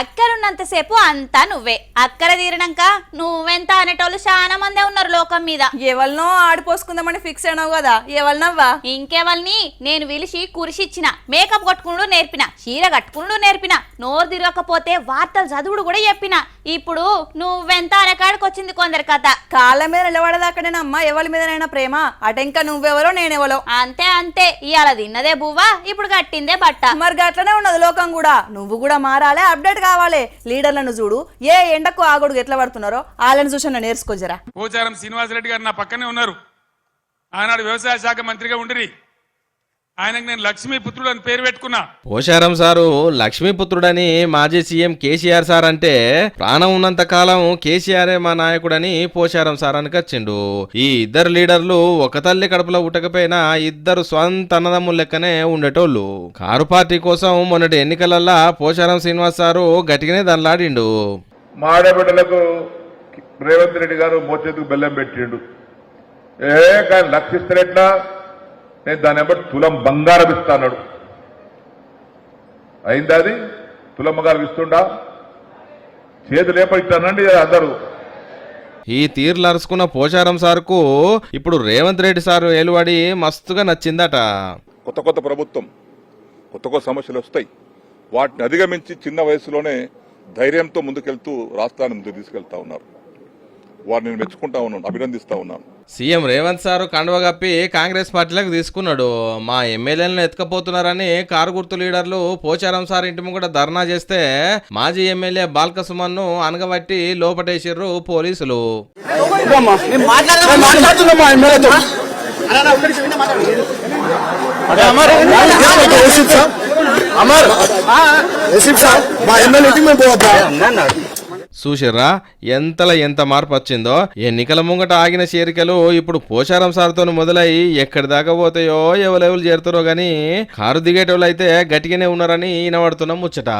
అక్కరున్నంతసేపు అంతా నువ్వే. అక్కర తీరినాక నువ్వెంత అనేటోళ్ళు చాలా మందే ఉన్నారు లోకం మీద. ఎవరినో ఆడిపోసుకుందామని ఫిక్స్ అయినావు కదా ఎవరినవ్వా ఇంకెవల్ని నేను పిలిచి కురిసిచ్చిన మేకప్ కట్టుకునుడు నేర్పిన చీర కట్టుకునుడు నేర్పిన నోరు తిరగకపోతే వార్తలు చదువుడు కూడా చెప్పిన. ఇప్పుడు నువ్వెంత అనేకాడికి వచ్చింది కొందరి కథ. కాళ్ళ మీద నిలబడదాకనేనమ్మా ఎవరి మీదనైనా ప్రేమ. అటెంక నువ్వెవరో నేనెవరో అంతే అంతే. ఇవాళ తిన్నదే బువ్వా ఇప్పుడు కట్టిందే బట్ట. మరి గట్లనే ఉన్నది లోకం కూడా. నువ్వు కూడా మారాలి అప్డేట్ కావాలి. లీడర్లను చూడు. ఏ ఎండకు ఆగొడుగు ఎట్లా పడుతున్నారో వాళ్ళని చూసి నేర్చుకోజరా పోచారం శ్రీనివాసరెడ్డి గారు నా పక్కనే ఉన్నారు. ఆనాడు వ్యవసాయ శాఖ మంత్రిగా ఉండిరి. ఆయనకు నేను లక్ష్మీ పుత్రుడు అని పేరు పెట్టుకున్నా. పోషారం సారు లక్ష్మీపుత్రుడని మాజీ సీఎం కేసీఆర్ సార్ అంటే ప్రాణం ఉన్నంత కాలం కేసీఆరే మా నాయకుడని పోషారం సార్ అని వచ్చిండు ఈ ఇద్దరు లీడర్లు ఒక తల్లి కడుపులో ఉట్టకపోయినా ఇద్దరు స్వంత అన్నదమ్ముల లెక్కనే ఉండేటోళ్ళు. కారు పార్టీ కోసం మొన్నటి ఎన్నికలల్లా పోషారం శ్రీనివాస్ సారు గట్టిగానే దండలాడిండు మా ఆడబిడ్డలకు రేవంత్ రెడ్డి గారు మోచేతుకు బెల్లం పెట్టిండు. ఏ కానీ లక్షిస్తారెట్లా నేను దాన్ని బట్టి తులం బంగారం ఇస్తాడు అయిందా అది? తులం బంగారం ఇస్తుండా? చేతులు ఏపడిస్తానండి అందరూ. ఈ తీర్లు అరుచుకున్న పోషారం సార్కు ఇప్పుడు రేవంత్ రెడ్డి సారు ఏలువాడి మస్తుగా నచ్చిందట. కొత్త కొత్త ప్రభుత్వం కొత్త కొత్త సమస్యలు వస్తాయి. వాటిని అధిగమించి చిన్న వయసులోనే ధైర్యంతో ముందుకెళ్తూ రాష్ట్రాన్ని ముందుకు తీసుకెళ్తా ఉన్నారు. వారిని నేను మెచ్చుకుంటా ఉన్నాను అభినందిస్తా ఉన్నాను. సీఎం రేవంత్ సారు కండువ కప్పి కాంగ్రెస్ పార్టీలకు తీసుకున్నాడు. మా ఎమ్మెల్యేలను ఎత్తుకపోతున్నారని కారు గుర్తు లీడర్లు పోచారం సార్ ఇంటి ముంగట ధర్నా చేస్తే మాజీ ఎమ్మెల్యే బాల్క సుమన్ను అనగబట్టి లోపటేసిర్రు పోలీసులు. అమర్ సార్ మా ఎమ్మెల్యే చూసిర్రా? ఎంతల ఎంత మార్పు వచ్చిందో ఎన్నికల ముంగట ఆగిన చేరికలు ఇప్పుడు పోచారం సార్తో మొదలై ఎక్కడి దాకా పోతాయో ఎవరెవరు చేరుతారో గాని కారు దిగేటోళ్ళు అయితే గట్టిగానే ఉన్నారని ఈనబడుతున్నాం ముచ్చట.